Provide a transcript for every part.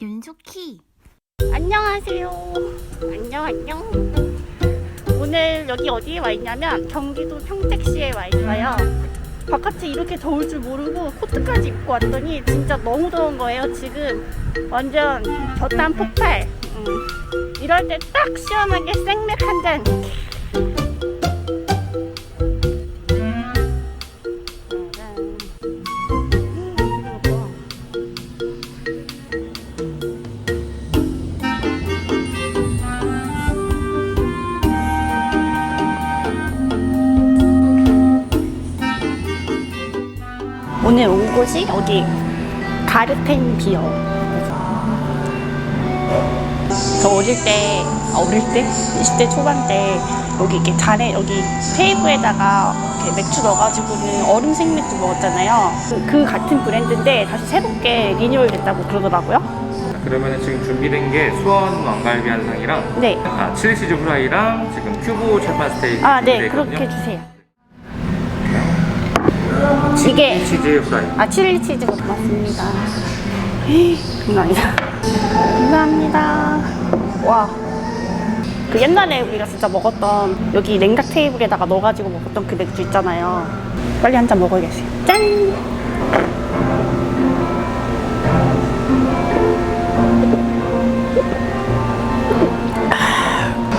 윤숙희 안녕하세요. 안녕 안녕. 오늘 여기 어디에 와 있냐면 경기도 평택시에 와 있어요. 바깥이 이렇게 더울 줄 모르고 코트까지 입고 왔더니 진짜 너무 더운 거예요. 지금 완전 젖단 폭발. 음. 이럴 때 딱 시원하게 생맥 한 잔. 오늘 온 곳이 어디 가르텐 비어. 저 어릴 때, 아, 어릴 때? 20대 초반 때 여기 이렇게 잔에 여기 테이블에다가 이렇게 맥주 넣어가지고는 얼음 생맥주 먹었잖아요. 그, 그 같은 브랜드인데 다시 새롭게 리뉴얼 됐다고 그러더라고요. 그러면 지금 준비된 게 수원 왕갈비 한상이랑 네. 아, 칠리치즈 후라이랑 지금 큐브 철판 스테이크 아, 네. 그렇게. 주세요. 이게 치즈 후라이 아 칠리 치즈. 헤이, 감사합니다. 감사합니다. 와. 그 옛날에 우리가 진짜 먹었던 여기 냉각 테이블에다가 넣어가지고 먹었던 그 맥주 있잖아요. 빨리 한 잔 먹어야겠어요. 짠!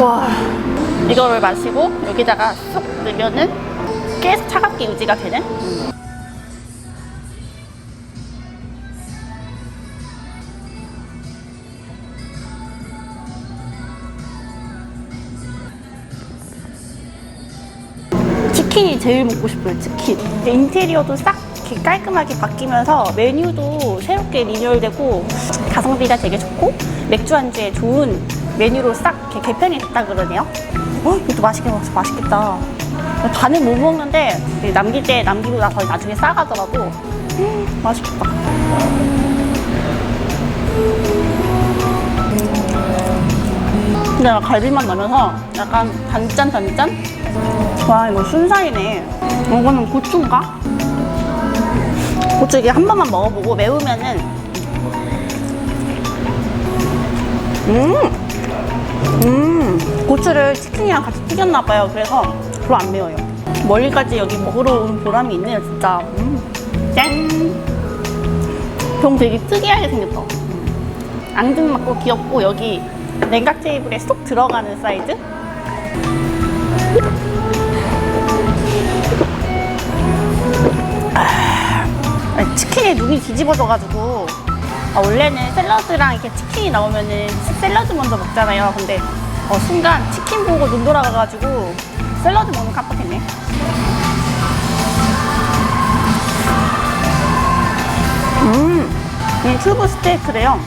와. 이거를 마시고 여기다가 쏙 넣으면은 계속 차갑게 유지가 되는 치킨이 제일 먹고 싶어요, 치킨. 인테리어도 싹 이렇게 깔끔하게 바뀌면서 메뉴도 새롭게 리뉴얼되고 가성비가 되게 좋고 맥주 안주에 좋은 메뉴로 싹 이렇게 개편이 됐다 그러네요. 어, 이것도 맛있게 먹어서 맛있겠다. 다는 못 먹는데 남길 때 남기고 나서 나중에 싸가더라고. 음, 맛있겠다. 근데 나 갈비만 나면서 약간 단짠 단짠? 와 이거 순살이네 이거는 고추인가? 고추 이게 한 번만 먹어보고 매우면은 음! 음! 고추를 치킨이랑 같이 튀겼나봐요 그래서 별로 안 매워요 멀리까지 여기 먹으러 온 보람이 있네요 진짜 음. 짠! 병 되게 특이하게 생겼다 앙증 맞고 귀엽고 여기 냉각 테이블에 쏙 들어가는 사이즈? 아, 치킨에 눈이 뒤집어져가지고 아, 원래는 샐러드랑 이렇게 치킨이 나오면은 샐러드 먼저 먹잖아요. 근데 어, 순간 치킨 보고 눈 돌아가가지고 샐러드 먹는 깜빡했네. 음, 이 튜브 스테이크래요.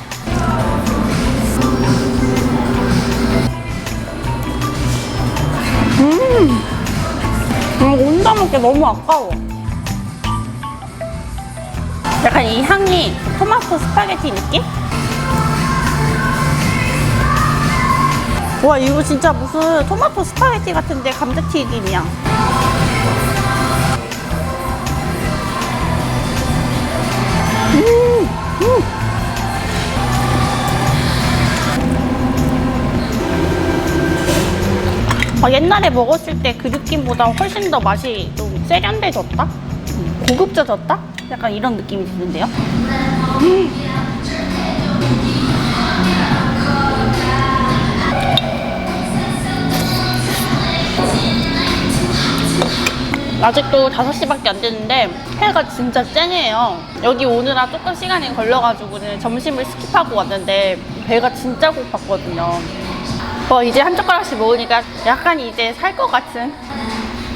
음, 음, 혼자 먹기 너무 아까워. 약간 이 향이 토마토 스파게티 느낌? 와 이거 진짜 무슨 토마토 스파게티 같은데 감자튀김이야 음, 음. 아, 옛날에 먹었을 때 그 느낌보다 훨씬 더 맛이 좀 세련돼졌다? 음, 고급져졌다? 약간 이런 느낌이 드는데요? 아직도 5시밖에 안 됐는데 해가 진짜 쨍해요. 여기 오느라 조금 시간이 걸려가지고는 점심을 스킵하고 왔는데 배가 진짜 고팠거든요. 어, 이제 한 젓가락씩 먹으니까 약간 이제 살 것 같은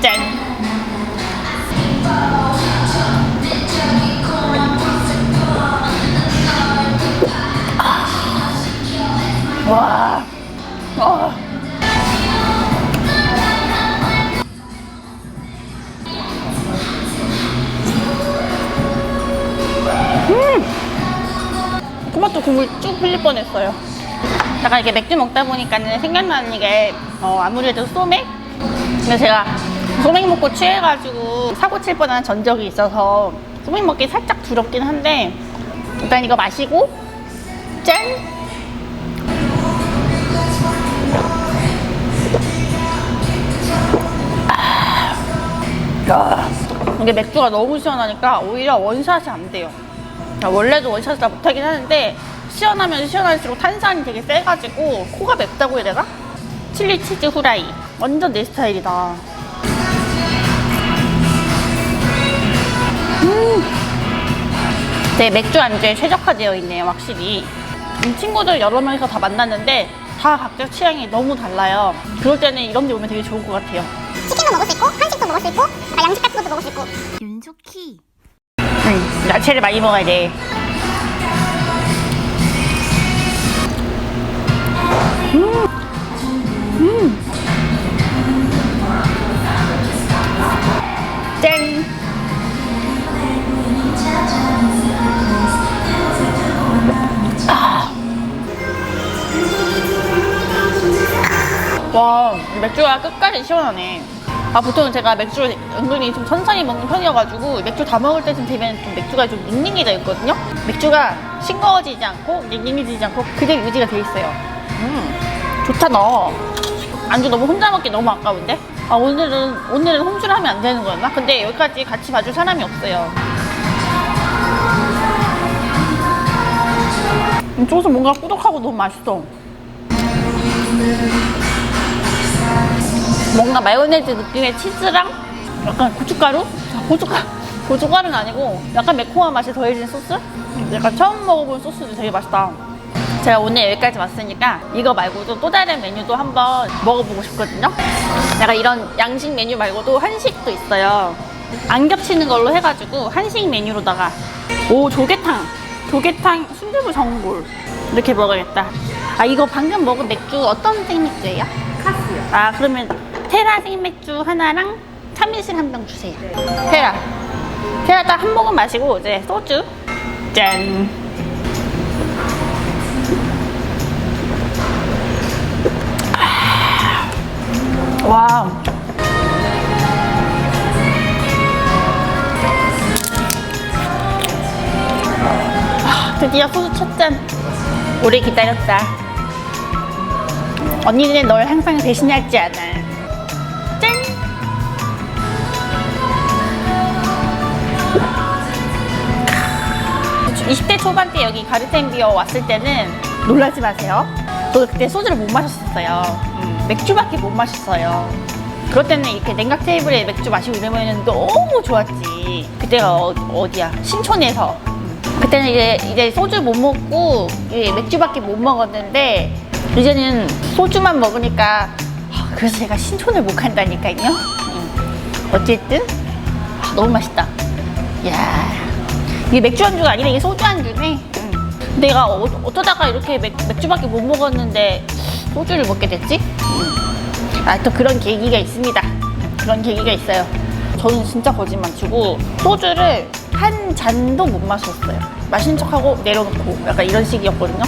짠. 와. 와. 음! 토마토 국물 쭉 흘릴 뻔했어요. 약간 이렇게 맥주 먹다 보니까는 생각나는 게 어, 아무래도 소맥? 근데 제가 소맥 먹고 취해가지고 사고 칠 뻔한 전적이 있어서 소맥 먹기 살짝 두렵긴 한데 일단 이거 마시고 짠! 야, 이게 맥주가 너무 시원하니까 오히려 원샷이 안 돼요. 아, 원래도 원샷을 다 못하긴 하는데 시원하면 시원할수록 탄산이 되게 세가지고 코가 맵다고 해야 되나? 칠리 치즈 후라이 완전 내 스타일이다. 음, 제 맥주 안주에 최적화되어 있네요, 확실히. 음, 친구들 여러 명이서 다 만났는데 다 각자 취향이 너무 달라요. 그럴 때는 이런 데 오면 되게 좋을 것 같아요. 치킨도 먹을 수 있고 한식도 먹을 수 있고 양식 같은 것도 먹을 수 있고 윤숙희 응, 야채를 많이 먹어야 돼. 음. 음. 짠. 아. 와, 이 맥주가 끝까지 시원하네. 아, 보통 제가 맥주를 은근히 좀 천천히 먹는 편이어가지고 맥주 다 먹을 때쯤 되면 좀 맥주가 좀 닝닝해져 있거든요? 맥주가 싱거워지지 않고 닝닝해지지 않고 그대로 유지가 돼 있어요. 음, 좋다, 너. 안주 너무 혼자 먹기 너무 아까운데? 아, 오늘은, 오늘은 홍주를 하면 안 되는 거였나? 근데 여기까지 같이 봐줄 사람이 없어요. 음, 소스 뭔가 꾸덕하고 너무 맛있어. 뭔가 마요네즈 느낌의 치즈랑 약간 고춧가루? 아, 고춧가루, 고춧가루는 아니고 약간 매콤한 맛이 더해진 소스? 약간 처음 먹어본 소스도 되게 맛있다. 제가 오늘 여기까지 왔으니까 이거 말고도 또 다른 메뉴도 한번 먹어보고 싶거든요. 약간 이런 양식 메뉴 말고도 한식도 있어요. 안 겹치는 걸로 해가지고 한식 메뉴로다가 오 조개탕, 조개탕 순두부 전골 이렇게 먹어야겠다. 아 이거 방금 먹은 맥주 어떤 생맥주예요? 카스요. 아 그러면 테라 생맥주 하나랑 참이슬 한 병 주세요. 테라. 테라 딱 한 모금 마시고 이제 소주 짠. 와. 아, 드디어 소주 첫 잔. 오래 기다렸다. 언니는 널 항상 배신하지 않아. 20대 초반 때 여기 가르텐 비어 왔을 때는 놀라지 마세요. 저 그때 소주를 못 마셨었어요. 음, 맥주밖에 못 마셨어요. 그럴 때는 이렇게 냉각 테이블에 맥주 마시고 이러면 너무 좋았지. 그때가 어, 디야 신촌에서. 음. 그때는 이제, 이제 소주 못 먹고 이 맥주밖에 못 먹었는데 이제는 소주만 먹으니까 아, 그래서 제가 신촌을 못 간다니까요. 음. 어쨌든 아, 너무 맛있다. 야 이게 맥주 안주가 아니라 이게 소주 안주네. 음. 내가 어, 어쩌다가 이렇게 맥, 맥주밖에 못 먹었는데 소주를 먹게 됐지? 음. 아, 또 그런 계기가 있습니다. 그런 계기가 있어요. 저는 진짜 거짓말 치고 소주를 한 잔도 못 마셨어요. 마신 척하고 내려놓고 약간 이런 식이었거든요.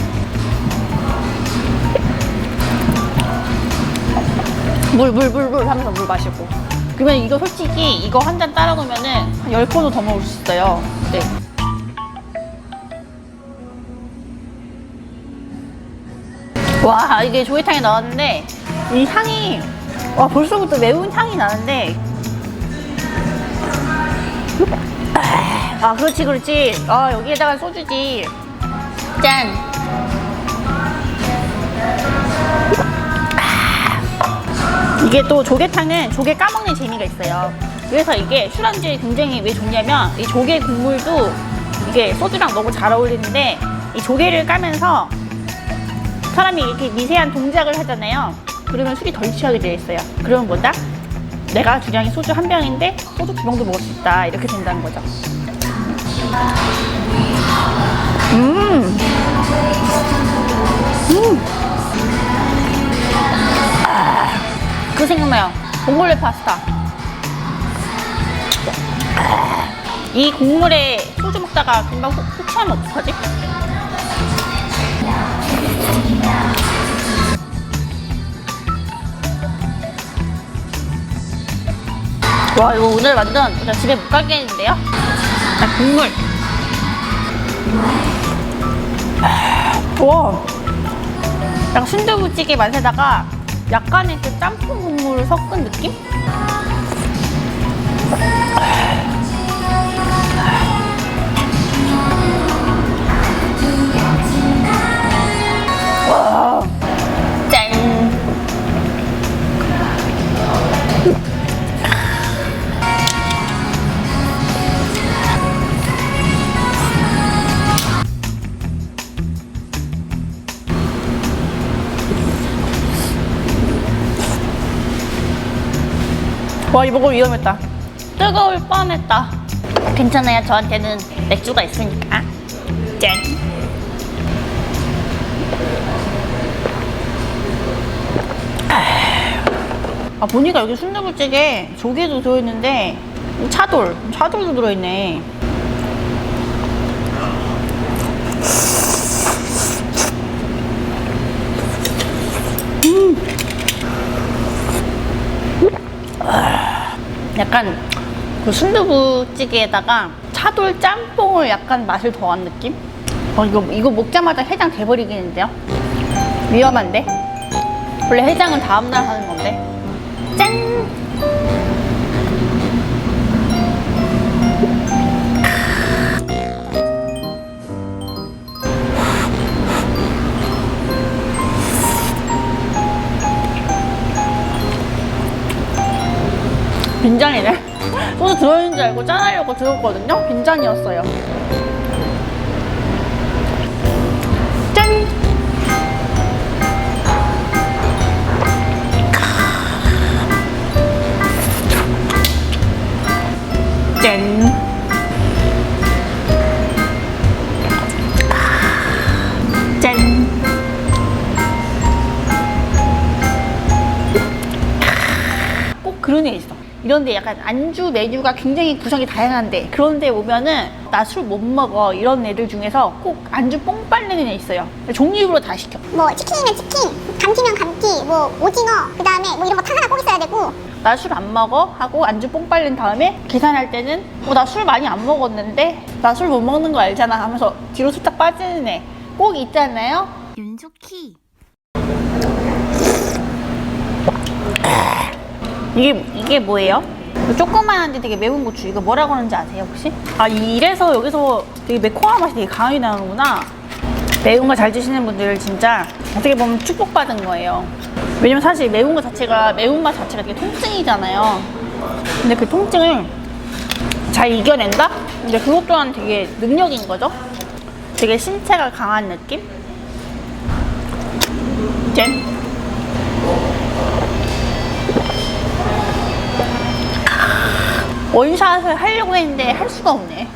물, 물, 물, 물 하면서 물 마시고. 그러면 이거 솔직히 이거 한 잔 따라 놓으면은 한 10번은 더 먹을 수 있어요. 네. 와, 이게 조개탕에 나왔는데 이 향이 와, 벌써부터 매운 향이 나는데 아, 그렇지, 그렇지. 아, 여기에다가 소주지. 짠. 이게 또 조개탕은 조개 까먹는 재미가 있어요. 그래서 이게 술안주에 굉장히 왜 좋냐면 이 조개 국물도 이게 소주랑 너무 잘 어울리는데 이 조개를 까면서 사람이 이렇게 미세한 동작을 하잖아요. 그러면 술이 덜 취하게 되어 있어요. 그러면 뭐다? 내가 주량이 소주 한 병인데 소주 두 병도 먹을 수 있다. 이렇게 된다는 거죠. 음. 음. 그 생각나요. 봉골레 파스타. 이 국물에 소주 먹다가 금방 혹, 혹 취하면 어떡하지? 와 이거 오늘 완전 나 집에 못 가겠는데요? 나 국물. 와. 약간 순두부찌개 맛에다가 약간의 그 짬뽕 국물을 섞은 느낌? 와 이거 위험했다. 뜨거울 뻔했다. 괜찮아요. 저한테는 맥주가 있으니까. 짠. 아 보니까 여기 순두부찌개 조개도 들어있는데 차돌 차돌도 들어있네 약간 그 순두부찌개에다가 차돌 짬뽕을 약간 맛을 더한 느낌? 어 이거 이거 먹자마자 해장 돼버리겠는데요? 위험한데? 원래 해장은 다음날 하는 건데 짠! 빈잔이네. 소주 들어있는 줄 알고 짠하려고 들었거든요. 빈잔이었어요. 이런데 약간 안주 메뉴가 굉장히 구성이 다양한데 그런데 오면은 나 술 못 먹어 이런 애들 중에서 꼭 안주 뽕 빨리는 애 있어요. 종류별로 다 시켜. 뭐 치킨이면 치킨, 감튀면 감튀, 뭐 오징어, 그 다음에 뭐 이런 거 다 하나 꼭 있어야 되고 나 술 안 먹어 하고 안주 뽕 빨린 다음에 계산할 때는 어, 나 술 많이 안 먹었는데 나 술 못 먹는 거 알잖아 하면서 뒤로 살짝 빠지는 애 꼭 있잖아요. 윤조키 이게 이게 뭐예요? 조그만한데 되게 매운 고추 이거 뭐라고 하는지 아세요 혹시? 아 이래서 여기서 되게 매콤한 맛이 되게 강하게 나오는구나 매운 거 잘 드시는 분들 진짜 어떻게 보면 축복받은 거예요 왜냐면 사실 매운 거 자체가 매운맛 자체가 되게 통증이잖아요 근데 그 통증을 잘 이겨낸다? 근데 그것 또한 되게 능력인 거죠 되게 신체가 강한 느낌? 짠 원샷을 하려고 했는데 할 수가 없네.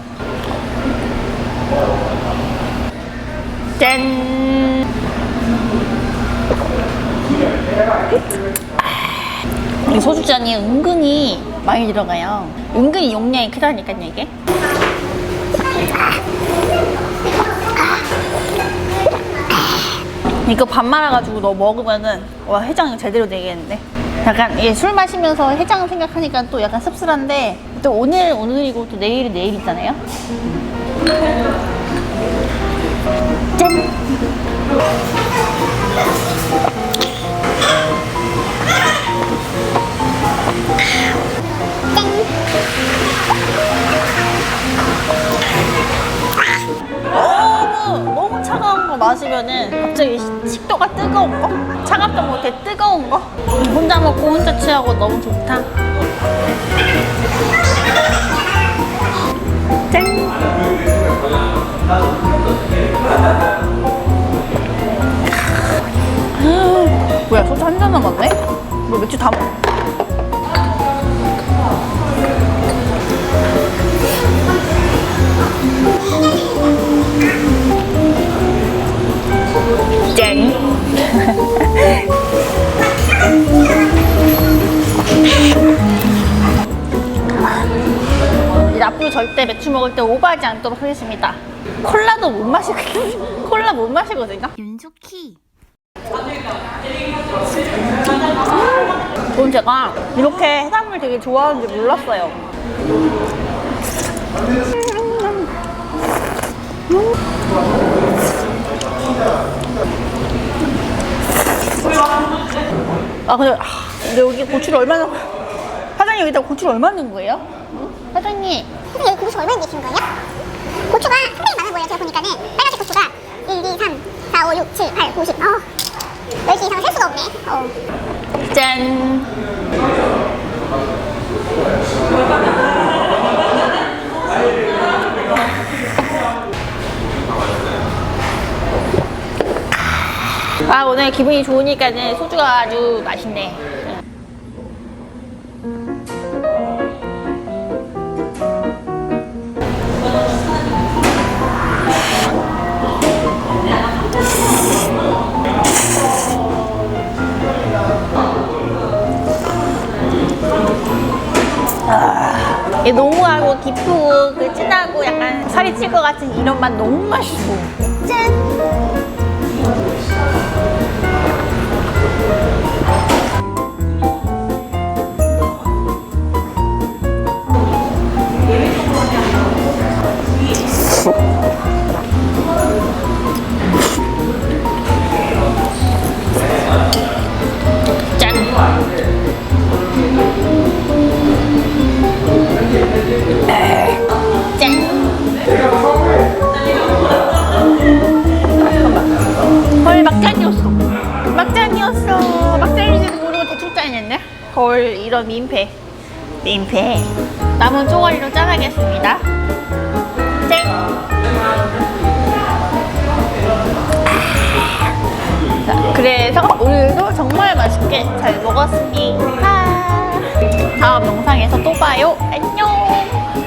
짠. 이 소주잔이 은근히 많이 들어가요. 은근히 용량이 크다니까요, 이게. 이거 밥 말아가지고 너 먹으면은 와 해장이 제대로 되겠는데 약간 예, 술 마시면서 해장 생각하니까 또 약간 씁쓸한데 또 오늘 오늘이고 또 내일이 내일이잖아요? 짠! 너무 너무 차가운 거 마시면은 갑자기 시- 식도가 뜨거운 거? 차갑다 못해? 뜨거운 거? 혼자 먹고 혼자 취하고 너무 좋다. 짠. 뭐야 소주 한 잔 남았네? 뭐 맥주 다 먹... 절대 오버하지 않도록 하겠습니다. 콜라도 못 마시거든요. 콜라 못 마시거든요. 윤숙희. 전 제가 이렇게 해산물 되게 좋아하는지 몰랐어요. 아 근데, 아, 근데 여기 고추를 얼마나 사장님 여기다 고추를 얼마 넣은 거예요? 근데 여기 고추 얼마나 내시는 거예요? 고추가 상당히 많은 거예요. 제가 보니까는 빨간색 고추가 1, 2, 3, 4, 5, 6, 7, 8, 9, 10 어, 10개 이상 셀 수가 없네. 어. 짠. 아 오늘 기분이 좋으니까는 소주가 아주 맛있네 이 농후하고 깊고 그 진하고 약간 살이 찔 것 같은 이런 맛 너무 맛있고 짠 짠. 헐 이런 민폐. 민폐. 남은 쪼가리로 짜가겠습니다. 짠. 자, 그래서 오늘도 정말 맛있게 잘 먹었습니다. 다음 영상에서 또 봐요. 안녕.